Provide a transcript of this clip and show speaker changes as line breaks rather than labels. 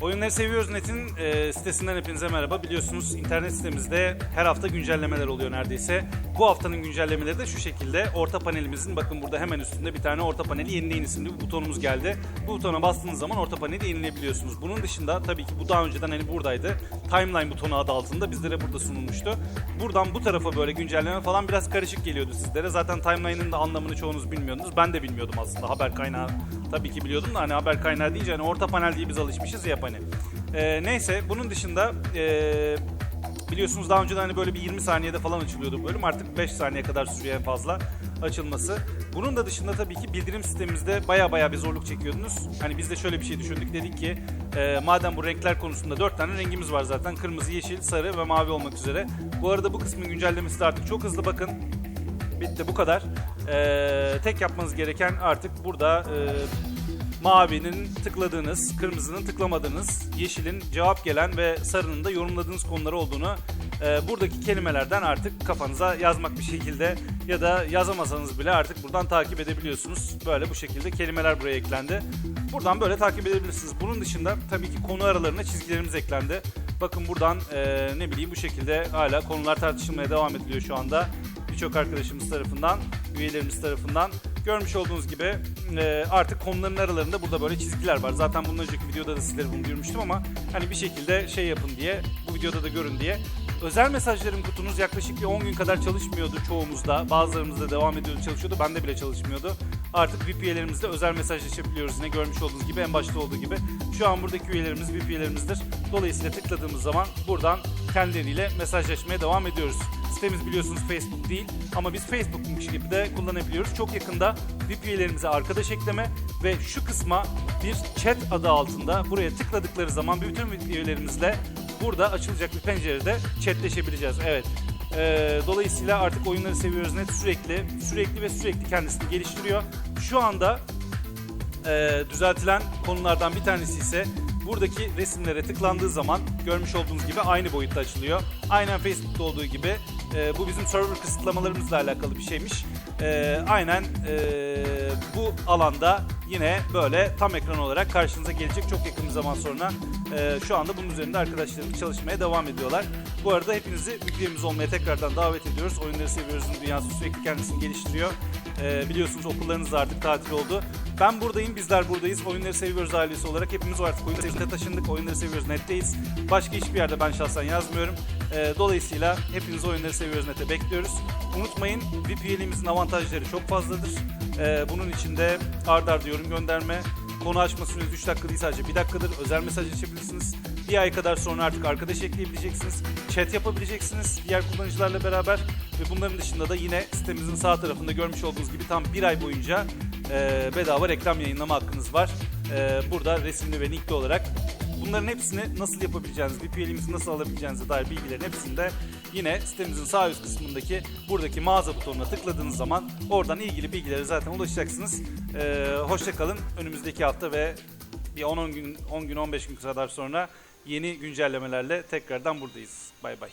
Oyunları Seviyoruz Net'in e, sitesinden hepinize merhaba. Biliyorsunuz internet sitemizde her hafta güncellemeler oluyor neredeyse. Bu haftanın güncellemeleri de şu şekilde. Orta panelimizin bakın burada hemen üstünde bir tane orta paneli yenileyin isimli bir butonumuz geldi. Bu butona bastığınız zaman orta paneli yenileyebiliyorsunuz. Bunun dışında tabii ki bu daha önceden hani buradaydı. Timeline butonu adı altında bizlere burada sunulmuştu. Buradan bu tarafa böyle güncelleme falan biraz karışık geliyordu sizlere. Zaten timeline'ın da anlamını çoğunuz bilmiyordunuz. Ben de bilmiyordum aslında haber kaynağı. Tabii ki biliyordum da hani haber kaynağı deyince hani orta panel diye biz alışmışız ya hani. Ee, neyse bunun dışında ee, biliyorsunuz daha önceden hani böyle bir 20 saniyede falan açılıyordu bu bölüm. Artık 5 saniye kadar sürüyor en fazla açılması. Bunun da dışında tabii ki bildirim sistemimizde baya baya bir zorluk çekiyordunuz. Hani biz de şöyle bir şey düşündük. Dedik ki e, madem bu renkler konusunda 4 tane rengimiz var zaten. Kırmızı, yeşil, sarı ve mavi olmak üzere. Bu arada bu kısmın güncellemesi de artık çok hızlı bakın. Bitti bu kadar. Ee, tek yapmanız gereken artık burada e, mavinin tıkladığınız, kırmızının tıklamadığınız, yeşilin cevap gelen ve sarının da yorumladığınız konular olduğunu e, buradaki kelimelerden artık kafanıza yazmak bir şekilde ya da yazamasanız bile artık buradan takip edebiliyorsunuz. Böyle bu şekilde kelimeler buraya eklendi. Buradan böyle takip edebilirsiniz. Bunun dışında tabii ki konu aralarına çizgilerimiz eklendi. Bakın buradan e, ne bileyim bu şekilde hala konular tartışılmaya devam ediliyor şu anda birçok arkadaşımız tarafından, üyelerimiz tarafından görmüş olduğunuz gibi e, artık konuların aralarında burada böyle çizgiler var. Zaten bundan önceki videoda da sizlere bunu duyurmuştum ama hani bir şekilde şey yapın diye, bu videoda da görün diye. Özel mesajların kutunuz yaklaşık bir 10 gün kadar çalışmıyordu çoğumuzda. Bazılarımızda devam ediyordu, çalışıyordu. Bende bile çalışmıyordu. Artık VIP üyelerimizle özel mesajlaşabiliyoruz yine görmüş olduğunuz gibi en başta olduğu gibi. Şu an buradaki üyelerimiz VIP üyelerimizdir. Dolayısıyla tıkladığımız zaman buradan kendileriyle mesajlaşmaya devam ediyoruz. Sitemiz biliyorsunuz Facebook değil ama biz Facebook'muş gibi de kullanabiliyoruz. Çok yakında VIP üyelerimize arkadaş ekleme ve şu kısma bir chat adı altında buraya tıkladıkları zaman bütün VIP üyelerimizle burada açılacak bir pencerede chatleşebileceğiz. Evet. Ee, dolayısıyla artık oyunları seviyoruz net sürekli sürekli ve sürekli kendisini geliştiriyor. Şu anda e, düzeltilen konulardan bir tanesi ise buradaki resimlere tıklandığı zaman görmüş olduğunuz gibi aynı boyutta açılıyor. Aynen Facebook'ta olduğu gibi e, bu bizim server kısıtlamalarımızla alakalı bir şeymiş. E, aynen e, bu alanda yine böyle tam ekran olarak karşınıza gelecek çok yakın bir zaman sonra. E, şu anda bunun üzerinde arkadaşlarımız çalışmaya devam ediyorlar. Bu arada hepinizi üyelerimiz olmaya tekrardan davet ediyoruz. Oyunları seviyoruz'un dünyası sürekli kendisini geliştiriyor. E, biliyorsunuz okullarınız artık tatil oldu. Ben buradayım, bizler buradayız. Oyunları seviyoruz ailesi olarak. Hepimiz artık oyunları seviyoruz. taşındık. Oyunları seviyoruz netteyiz. Başka hiçbir yerde ben şahsen yazmıyorum. Ee, dolayısıyla hepiniz oyunları seviyoruz nete bekliyoruz. Unutmayın VIP üyeliğimizin avantajları çok fazladır. Ee, bunun içinde ard arda gönderme, konu açma süreniz 3 dakika değil sadece 1 dakikadır. Özel mesaj açabilirsiniz. Bir ay kadar sonra artık arkadaş ekleyebileceksiniz. Chat yapabileceksiniz diğer kullanıcılarla beraber. Ve bunların dışında da yine sitemizin sağ tarafında görmüş olduğunuz gibi tam bir ay boyunca e, bedava reklam yayınlama hakkınız var. E, burada resimli ve linkli olarak bunların hepsini nasıl yapabileceğiniz, VIP üyeliğimizi nasıl alabileceğinize dair bilgilerin hepsini de yine sitemizin sağ üst kısmındaki buradaki mağaza butonuna tıkladığınız zaman oradan ilgili bilgilere zaten ulaşacaksınız. E, hoşça kalın. Önümüzdeki hafta ve bir 10 gün 10 gün 15 gün kadar sonra yeni güncellemelerle tekrardan buradayız. Bay bay.